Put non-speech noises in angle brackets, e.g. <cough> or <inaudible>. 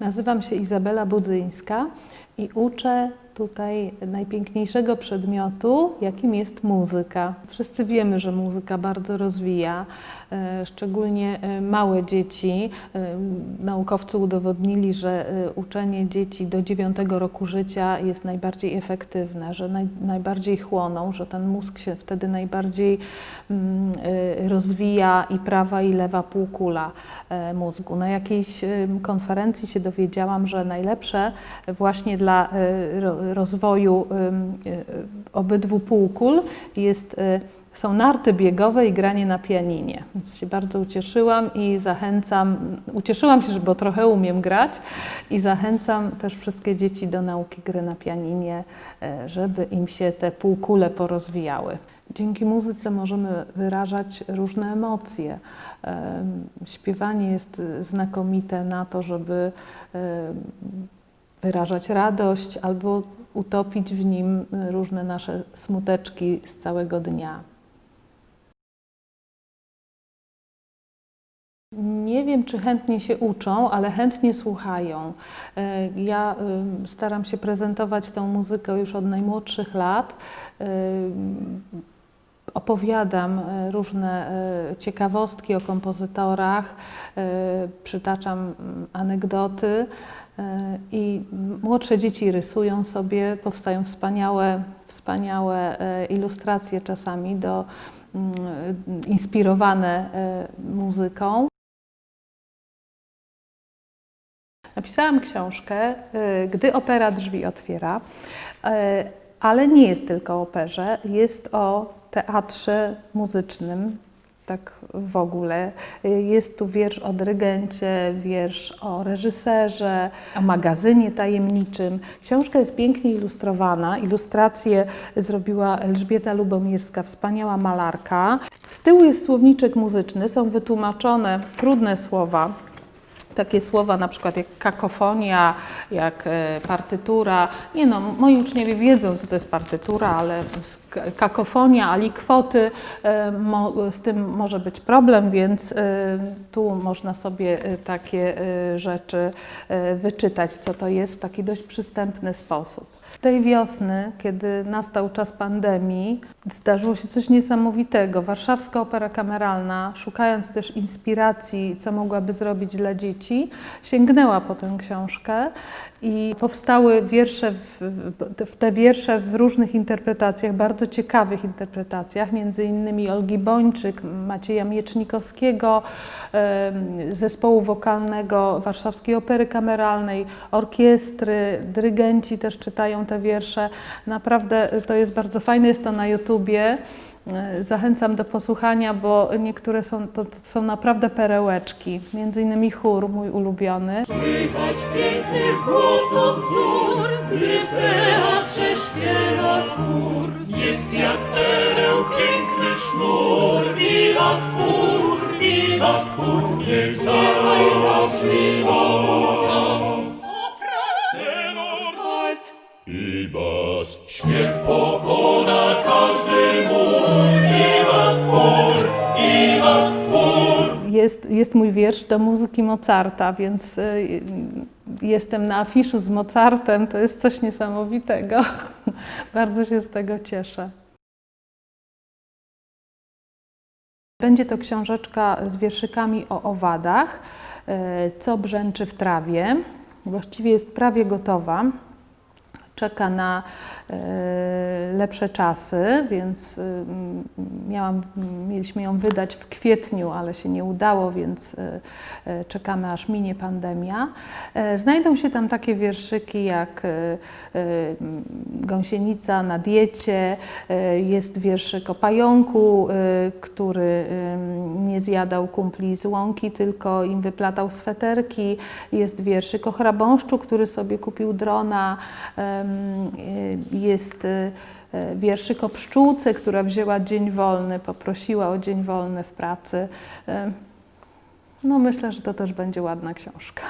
Nazywam się Izabela Budzyńska i uczę tutaj najpiękniejszego przedmiotu, jakim jest muzyka. Wszyscy wiemy, że muzyka bardzo rozwija, e, szczególnie e, małe dzieci. E, Naukowcy udowodnili, że uczenie dzieci do 9 roku życia jest najbardziej efektywne, że naj, najbardziej chłoną, że ten mózg się wtedy najbardziej mm, rozwija i prawa i lewa półkula mózgu. Na jakiejś konferencji się dowiedziałam, że najlepsze właśnie dla rozwoju em, e, obydwu półkul jest, e, są narty biegowe i granie na pianinie. Więc się bardzo ucieszyłam i zachęcam, ucieszyłam się, że bo trochę umiem grać i zachęcam też wszystkie dzieci do nauki gry na pianinie, żeby im się te półkule porozwijały. Dzięki muzyce możemy wyrażać różne emocje. Em, Śpiewanie jest y, znakomite na to, żeby wyrażać radość albo utopić w nim y, różne nasze smuteczki z całego dnia. Nie wiem, czy chętnie się uczą, ale chętnie słuchają. E, Ja ym, staram się prezentować tę muzykę już od najmłodszych lat. Opowiadam różne ciekawostki o kompozytorach, przytaczam mm, anegdoty i młodsze dzieci rysują sobie, powstają wspaniałe, wspaniałe e, ilustracje czasami do, mm, inspirowane e, muzyką. Napisałam książkę, gdy opera drzwi otwiera, ale nie jest tylko o operze, jest o teatrze muzycznym, tak w ogóle. Jest tu wiersz o dyrygencie, wiersz o reżyserze, o magazynie tajemniczym. Książka jest pięknie ilustrowana. Ilustrację zrobiła Elżbieta Lubomirska, wspaniała malarka. Z tyłu jest słowniczek muzyczny, są wytłumaczone trudne słowa, takie słowa na przykład jak kakofonia, jak e, partytura. Nie no, moi uczniowie wiedzą, co to jest partytura, ale kakofonia, alikwoty, e, mo, z tym może być problem, więc e, tu można sobie e, takie e, rzeczy e, wyczytać, co to jest w taki dość przystępny sposób. Tej wiosny, kiedy nastał czas pandemii, zdarzyło się coś niesamowitego. Warszawska Opera Kameralna, szukając też inspiracji, co mogłaby zrobić dla dzieci, sięgnęła po tę książkę i powstały wiersze, w, te wiersze w różnych interpretacjach, bardzo ciekawych interpretacjach, między innymi Olgi Bończyk, Macieja Miecznikowskiego, zespołu wokalnego Warszawskiej Opery Kameralnej, orkiestry, dyrygenci też czytają te wiersze. Naprawdę to jest bardzo fajne, jest to na YouTubie. E, Zachęcam do posłuchania, bo niektóre są, to, to są naprawdę perełeczki. Między innymi chór, mój ulubiony. Słychać pięknych głosów wzór, gdy w teatrze śpiewa chór. Jest jak pereł piękny sznur, wiwat chór, wiwat chór, niech zabrzmi moc. Tenor, alt i bas, śpiew pokona każdy Jest, jest mój wiersz do muzyki Mozarta, więc y, jestem na afiszu z Mozartem. To jest coś niesamowitego. <laughs> Bardzo się z tego cieszę. Będzie to książeczka z wierszykami o owadach, e, co brzęczy w trawie. Właściwie jest prawie gotowa. Czeka na e, lepsze czasy, więc y, m, miałam, mieliśmy ją wydać w kwietniu, ale się nie udało, więc e, e, czekamy aż minie pandemia. E, Znajdą się tam takie wierszyki jak e, e, m, Gąsienica na diecie, jest wierszyk o pająku, który nie zjadał kumpli z łąki, tylko im wyplatał sweterki. Jest wierszyk o chrabąszczu, który sobie kupił drona. E, Jest e, e, wierszyk o pszczółce, która wzięła dzień wolny, poprosiła o dzień wolny w pracy. No myślę, że to też będzie ładna książka.